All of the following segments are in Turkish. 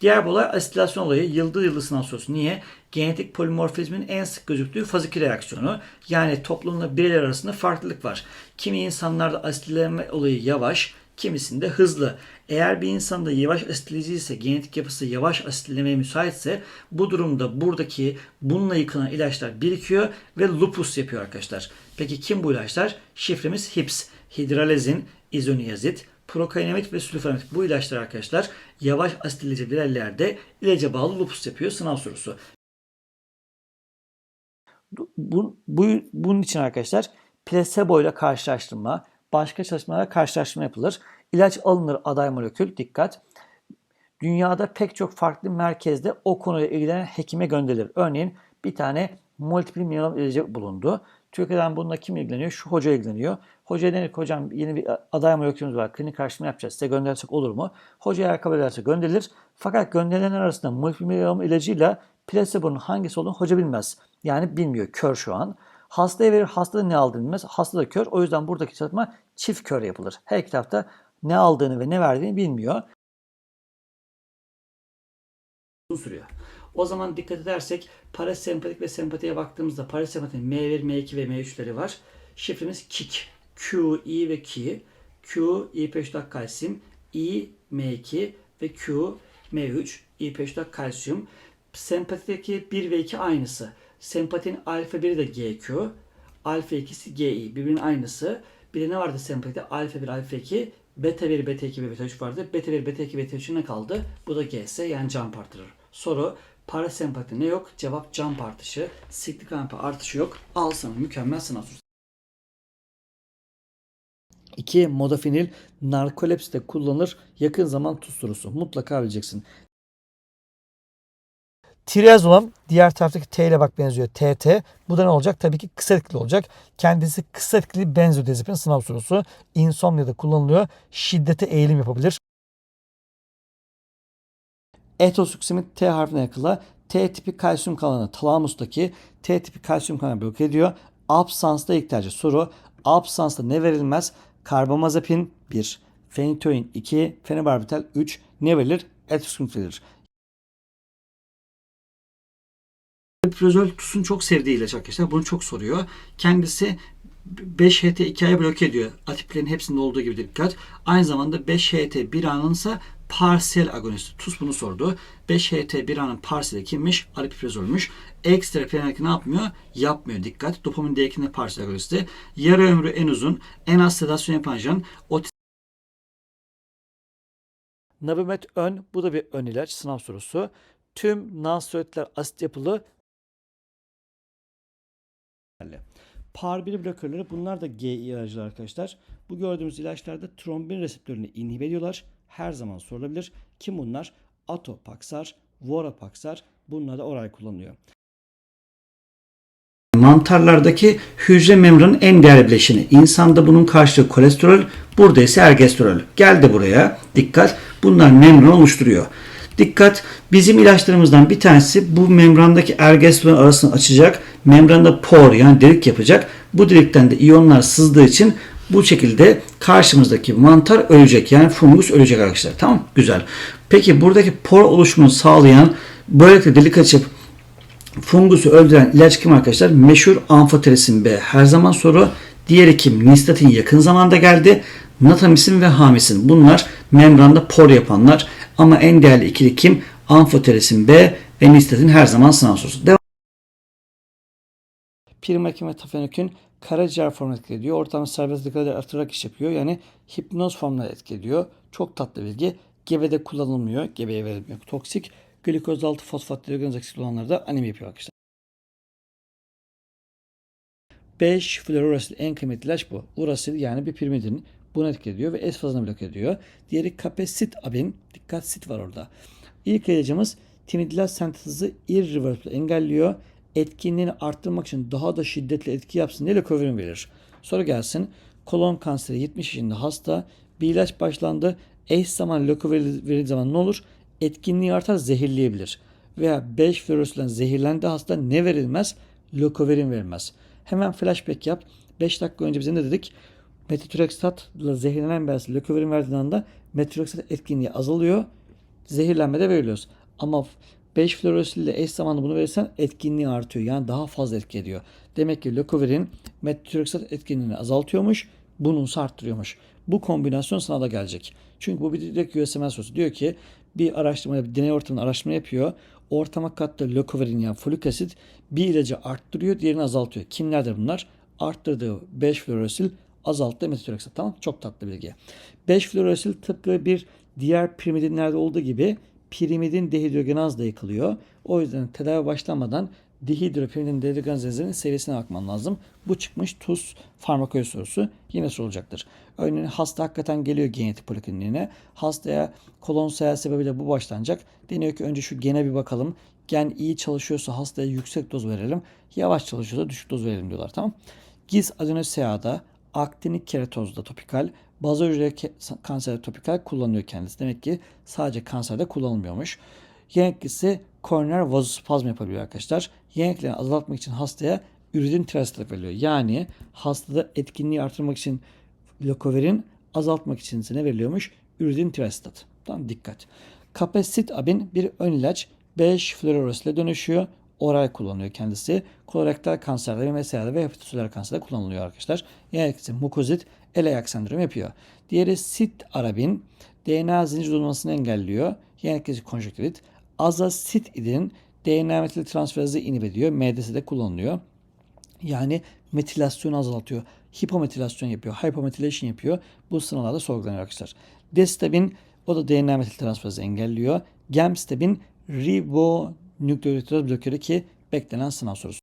Diğer bir olay asitilasyon olayı. Yıldır sınav sorusu. Niye? Genetik polimorfizmin en sık gözüktüğü faz 2 reaksiyonu. Yani toplumla bireyler arasında farklılık var. Kimi insanlarda asitlenme olayı yavaş, kimisinde hızlı. Eğer bir insanda yavaş asitleyici ise, genetik yapısı yavaş asitlemeye müsaitse bu durumda buradaki bununla yıkılan ilaçlar birikiyor ve lupus yapıyor arkadaşlar. Peki kim bu ilaçlar? Şifremiz HIPS. Hidralezin, izoniyazid, prokainamid ve sülfonamid. Bu ilaçlar arkadaşlar yavaş asitleyici bireylerle ilaca bağlı lupus yapıyor sınav sorusu. Bu, bu, bunun için arkadaşlar plasebo ile karşılaştırma, başka çalışmalara karşılaştırma yapılır. İlaç alınır aday molekül, dikkat. Dünyada pek çok farklı merkezde o konuyla ilgilenen hekime gönderilir. Örneğin bir tane multiple myelom ilacı bulundu. Türkiye'den bununla kim ilgileniyor? Şu hoca ilgileniyor. Hocaya denir ki hocam yeni bir aday molekülümüz var. Klinik araştırma yapacağız. Size göndersek olur mu? Hoca eğer kabul ederse gönderilir. Fakat gönderilenler arasında multiple myelom ilacıyla plasebonun hangisi olduğunu hoca bilmez. Yani bilmiyor. Kör şu an. Hastaya verir. Hastada ne aldığını bilmez. Hasta da kör. O yüzden buradaki çalışma çift kör yapılır. Her iki tarafta ne aldığını ve ne verdiğini bilmiyor. sürüyor. O zaman dikkat edersek parasempatik ve sempatiye baktığımızda parasempatik M1, M2 ve M3'leri var. Şifremiz KIK. Q, I ve K. Q, I peştak kalsiyum. I, M2 ve Q, M3. I peştak kalsiyum. Sempatideki 1 ve 2 aynısı. Sempatin alfa 1 de GQ. Alfa 2'si GI. Birbirinin aynısı. Bir de ne vardı sempatide? Alfa 1, alfa 2. Beta 1, beta 2 ve beta 3 vardı. Beta 1, beta 2, beta 3 ne kaldı? Bu da GS yani jump artırır. Soru parasempati ne yok? Cevap jump artışı. Siklik ampi artışı yok. Al sana mükemmel sınav sorusu. 2. Modafinil narkolepside kullanılır. Yakın zaman tuz sorusu. Mutlaka bileceksin. Triazolam diğer taraftaki T ile bak benziyor. TT. Bu da ne olacak? Tabii ki kısa etkili olacak. Kendisi kısa etkili benzodiazepin sınav sorusu. Insomnia'da kullanılıyor. Şiddete eğilim yapabilir. Etosuksimit T harfine yakıla T tipi kalsiyum kanalını talamustaki T tipi kalsiyum kanalını bloke ediyor. Absansta ilk tercih soru. Absansta ne verilmez? Karbamazepin 1, fenitoin 2, fenobarbital 3 ne verilir? Etosuksimit verilir. Prozol TUS'un çok sevdiği ilaç arkadaşlar. Bunu çok soruyor. Kendisi 5HT2A'yı bloke ediyor. Atiplerin hepsinde olduğu gibi dikkat. Aynı zamanda 5HT1A'nın ise parsiyel agonisti. TUS bunu sordu. 5HT1A'nın parsiyeli kimmiş? Aripiprazolmuş. Ekstra plenerki ne yapmıyor? Yapmıyor. Dikkat. Dopamin D2'nin de parsiyel agonisti. Yarı ömrü en uzun, en az sedasyon yapan jan. Ot Navimet ön. Bu da bir ön ilaç. Sınav sorusu. Tüm nonsteroidler asit yapılı Par 1 blokörleri bunlar da GI ilaclar arkadaşlar. Bu gördüğümüz ilaçlarda trombin reseptörünü inhibe ediyorlar. Her zaman sorulabilir. Kim bunlar? Atopaxar, Vorapaxar bunlar da oral kullanılıyor. Mantarlardaki hücre membranın en değerli bileşeni. İnsanda bunun karşılığı kolesterol, burada ise ergosterol. Geldi buraya. Dikkat. Bunlar membran oluşturuyor. Dikkat bizim ilaçlarımızdan bir tanesi bu membrandaki ergosterol arasını açacak. Membranda por yani delik yapacak. Bu delikten de iyonlar sızdığı için bu şekilde karşımızdaki mantar ölecek. Yani fungus ölecek arkadaşlar. Tamam Güzel. Peki buradaki por oluşumunu sağlayan böylelikle delik açıp fungusu öldüren ilaç kim arkadaşlar? Meşhur amfoterisin B. Her zaman soru. Diğeri kim? Nistatin yakın zamanda geldi. Natamisin ve hamisin. Bunlar membranda por yapanlar. Ama en değerli ikili kim? Amfoterisin B ve nistatin her zaman sınav sorusu. Devam. Primakin ve tafenokün karaciğer formuna etki ediyor. Ortamı serbest dikkat artırarak iş yapıyor. Yani hipnoz formuna etki ediyor. Çok tatlı bilgi. Gebede kullanılmıyor. Gebeye verilmiyor. Toksik. Glikoz altı fosfat diogenaz eksikliği olanlarda anemi yapıyor arkadaşlar. 5 fluorosil en kıymetli ilaç bu. Urasil yani bir pirimidin bunu etki ediyor ve S fazını bloke ediyor. Diğeri kapesit abin. Dikkat sit var orada. İlk ilacımız timidilaz sentezi irreversible engelliyor. Etkinliğini arttırmak için daha da şiddetli etki yapsın diye lökoverin verir. Soru gelsin. Kolon kanseri 70 yaşında hasta. Bir ilaç başlandı. Eş zaman lökoverin verildiği zaman ne olur? Etkinliği artar zehirleyebilir. Veya 5 fluorosilden zehirlendi hasta ne verilmez? Lökoverin verilmez. Hemen flashback yap. 5 dakika önce bize ne dedik? Metotrexatla zehirlenen birisi lökoverin verdiği anda metotrexat etkinliği azalıyor. zehirlenmede veriliyoruz. Ama 5 fluorosil ile eş zamanlı bunu verirsen etkinliği artıyor. Yani daha fazla etki ediyor. Demek ki lökoverin metotreksat etkinliğini azaltıyormuş. Bunun arttırıyormuş. Bu kombinasyon sana da gelecek. Çünkü bu bir direkt USML sorusu. Diyor ki bir araştırma, bir deney ortamında araştırma yapıyor. Ortama kattığı lökoverin yani folik asit bir ilacı arttırıyor, diğerini azaltıyor. Kimlerdir bunlar? Arttırdığı 5 fluorosil azalttığı metotreksat. Tamam Çok tatlı bilgi. 5 fluorosil tıpkı bir diğer pirimidinlerde olduğu gibi pirimidin dehidrogenazla yıkılıyor. O yüzden tedavi başlamadan dihidropirimidin dehidrogenazının seviyesine bakman lazım. Bu çıkmış tuz farmakoloji sorusu yine sorulacaktır. Örneğin hasta hakikaten geliyor genetik polikliniğine. Hastaya kolon sayı sebebiyle bu başlanacak. Deniyor ki önce şu gene bir bakalım. Gen iyi çalışıyorsa hastaya yüksek doz verelim. Yavaş çalışıyorsa düşük doz verelim diyorlar. Tamam. Giz adenoseada, aktinik keratozda topikal, bazal hücre kanserde topikal kullanılıyor kendisi. Demek ki sadece kanserde kullanılmıyormuş. Yeneklisi koroner vazospazm yapabiliyor arkadaşlar. Yeneklerini azaltmak için hastaya üridin tirasit veriliyor. Yani hastada etkinliği artırmak için lökoverin azaltmak için ne veriliyormuş? Üridin tirasitat. Tamam dikkat. Kapesit abin bir ön ilaç 5 fluorosis ile dönüşüyor. Oral kullanılıyor kendisi. Kolorektal kanserde ve meselelerde ve hepatosüler kanserde kullanılıyor arkadaşlar. Yani mukozit eleyak sendromu yapıyor. Diğeri sit arabin DNA zincir dolmasını engelliyor. Yani konjüktivit. Azasitidin DNA metil transferazı inhib ediyor. MDS'de kullanılıyor. Yani metilasyonu azaltıyor. Hipometilasyon yapıyor. Hypometylation yapıyor. Bu sınavlarda sorgulanıyor arkadaşlar. Destabin o da DNA metil transferazı engelliyor. Gemstabin ribonükleotidaz blokörü ki beklenen sınav sorusu.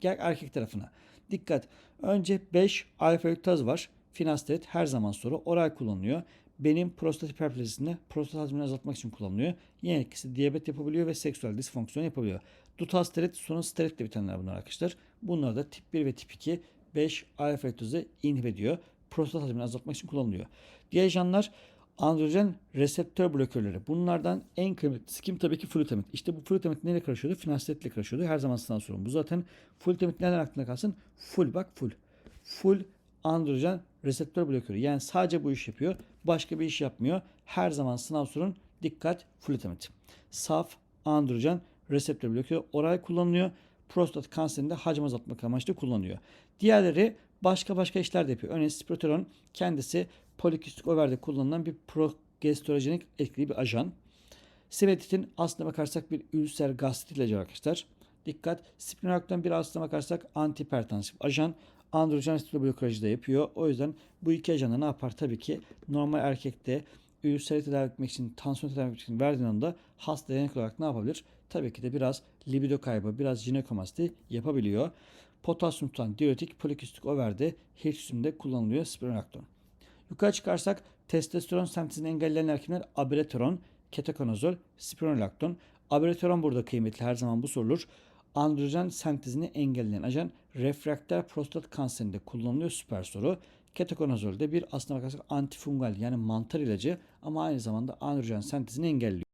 Gel erkek tarafına. Dikkat. Önce 5 alfa yüktaz var. Finasterid her zaman soru. Oral kullanılıyor. Benim prostat hiperplazisinde prostat hacmini azaltmak için kullanılıyor. Yine etkisi diyabet yapabiliyor ve seksüel disfonksiyon yapabiliyor. Dutasterid sonra steroid de bitenler bunlar arkadaşlar. Bunlar da tip 1 ve tip 2 5 alfa yüktazı inhib ediyor. Prostat hacmini azaltmak için kullanılıyor. Diğer janlar androjen reseptör blokörleri. Bunlardan en kıymetlisi kim? Tabii ki flutamid. İşte bu flutamid neyle karışıyordu? Finasterid ile karışıyordu. Her zaman sınav sorun. Bu zaten flutamid nereden aklına kalsın? Full bak full. Full androjen reseptör blokörü. Yani sadece bu iş yapıyor. Başka bir iş yapmıyor. Her zaman sınav sorun. Dikkat flutamid. Saf androjen reseptör blokörü oral kullanılıyor. Prostat kanserinde hacim azaltmak amaçlı kullanılıyor. Diğerleri başka başka işler de yapıyor. Örneğin spiroteron kendisi polikistik overde kullanılan bir progesterojenik etkili bir ajan. Sibetitin aslına bakarsak bir ülser gastrit ilacı arkadaşlar. Dikkat. Spironolakton bir aslına bakarsak antihipertansif ajan. Androjen blokajı da yapıyor. O yüzden bu iki ajan da ne yapar? Tabii ki normal erkekte ülseri tedavi etmek için, tansiyon tedavi etmek için verdiğin anda hasta denek olarak ne yapabilir? Tabii ki de biraz libido kaybı, biraz jinekomasti yapabiliyor. Potasyum tutan diüretik polikistik overde hirsutumda kullanılıyor spironolakton. Yukarı çıkarsak testosteron sentezini engelleyen erkekler abirateron, ketokonazol, spironolakton. Abirateron burada kıymetli her zaman bu sorulur. Androjen sentezini engelleyen ajan refraktör prostat kanserinde kullanılıyor süper soru. Ketokonazol de bir aslına bakarsak antifungal yani mantar ilacı ama aynı zamanda androjen sentezini engelliyor.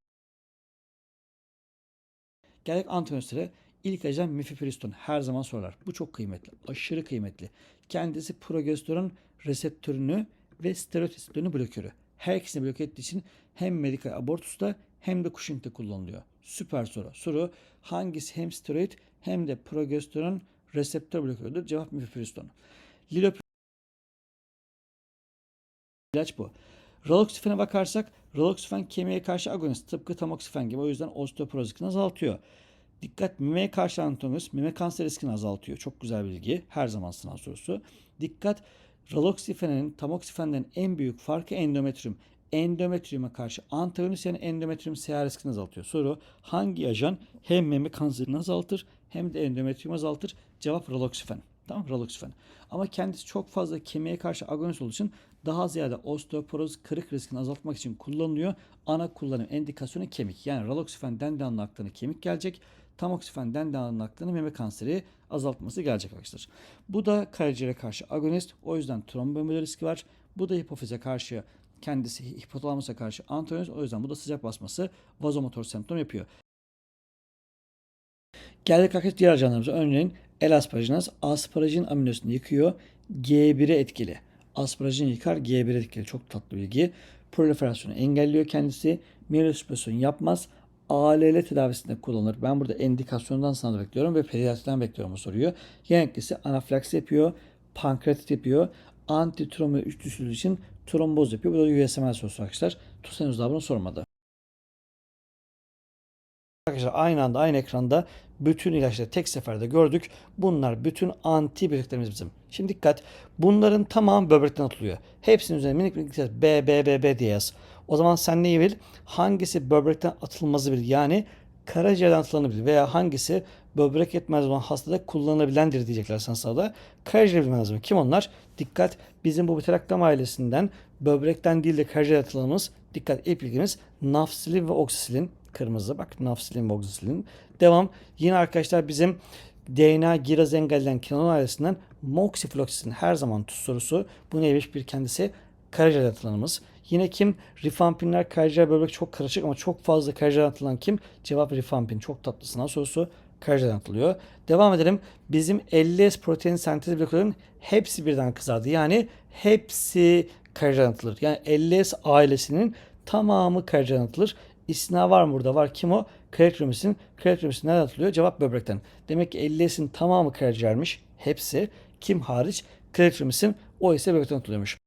Geldik antibiyotiklere. İlk ajan mifepriston her zaman sorarlar. Bu çok kıymetli. Aşırı kıymetli. Kendisi progesteron reseptörünü ve steroid blokörü. Her ikisini blok ettiği için hem medikal abortusta hem de Cushing'de kullanılıyor. Süper soru. Soru hangisi hem steroid hem de progesteron reseptör blokörüdür? Cevap mifepriston. Lilopriston ilaç bu. Raloxifen'e bakarsak raloxifen kemiğe karşı agonist tıpkı tamoksifen gibi o yüzden osteoporoz riskini azaltıyor. Dikkat memeye karşı antagonist meme kanser riskini azaltıyor. Çok güzel bilgi. Her zaman sınav sorusu. Dikkat raloxifenin tamoksifenden en büyük farkı endometrium. Endometrium'a karşı antagonist yani endometrium CR riskini azaltıyor. Soru hangi ajan hem meme kanserini azaltır hem de endometrium azaltır? Cevap raloxifen. Tamam raloxifen. Ama kendisi çok fazla kemiğe karşı agonist olduğu için daha ziyade osteoporoz kırık riskini azaltmak için kullanılıyor. Ana kullanım endikasyonu kemik. Yani raloxifen dendanlı aklına kemik gelecek. Tamoksifen dendanlı aklına meme kanseri azaltması gelecek arkadaşlar. Bu da karaciğere karşı agonist. O yüzden trombomüler riski var. Bu da hipofize karşı kendisi hipotalamusa karşı antagonist. O yüzden bu da sıcak basması vazomotor semptom yapıyor. Geldik arkadaşlar diğer ajanlarımıza. Örneğin L-asparajinaz asparajin aminosunu yıkıyor. G1'e etkili. Asparajin yıkar G1'e etkili. Çok tatlı bilgi. Proliferasyonu engelliyor kendisi. Myelosüpresyon yapmaz. ALL tedavisinde kullanılır. Ben burada endikasyondan sana bekliyorum ve pediatriden bekliyorum bu soruyu. Genellikle anafilaksi yapıyor, pankreatit yapıyor, antitrombo 3 düşürdüğü için tromboz yapıyor. Bu da USML sorusu arkadaşlar. TUS henüz bunu sormadı. Arkadaşlar aynı anda aynı ekranda bütün ilaçları tek seferde gördük. Bunlar bütün antibiyotiklerimiz bizim. Şimdi dikkat. Bunların tamamı böbrekten atılıyor. Hepsinin üzerine minik minik. B, B, B, B diye yaz. O zaman sen neyi bil? Hangisi böbrekten atılmazı bil. Yani karaciğerden atılanı bil. Veya hangisi böbrek yetmez olan hastada kullanılabilendir diyecekler sana. Karaciğer bilmen lazım. Kim onlar? Dikkat. Bizim bu biteraktam ailesinden böbrekten değil de karaciğer atılanımız. Dikkat ilk bilgimiz nafsilin ve oksisilin. Kırmızı bak nafsilin ve oksisilin. Devam. Yine arkadaşlar bizim DNA giraz engelleyen kinon ailesinden moxifloxacin her zaman tuz sorusu. Bu neymiş bir kendisi karaciğer atılanımız. Yine kim? Rifampinler karaciğer böbrek çok karışık ama çok fazla karaciğer atılan kim? Cevap rifampin. Çok tatlı sınav sorusu. Karaciğer atılıyor. Devam edelim. Bizim 50S protein sentez blokörünün hepsi birden kızardı. Yani hepsi karaciğer atılır. Yani 50S ailesinin tamamı karaciğer atılır. İstina var mı burada? Var. Kim o? Karaciğerimisin. Karaciğerimisin nereden atılıyor? Cevap böbrekten. Demek ki 50S'in tamamı karaciğermiş. Hepsi. Kim hariç? Karaciğerimisin. O ise böbrekten atılıyormuş.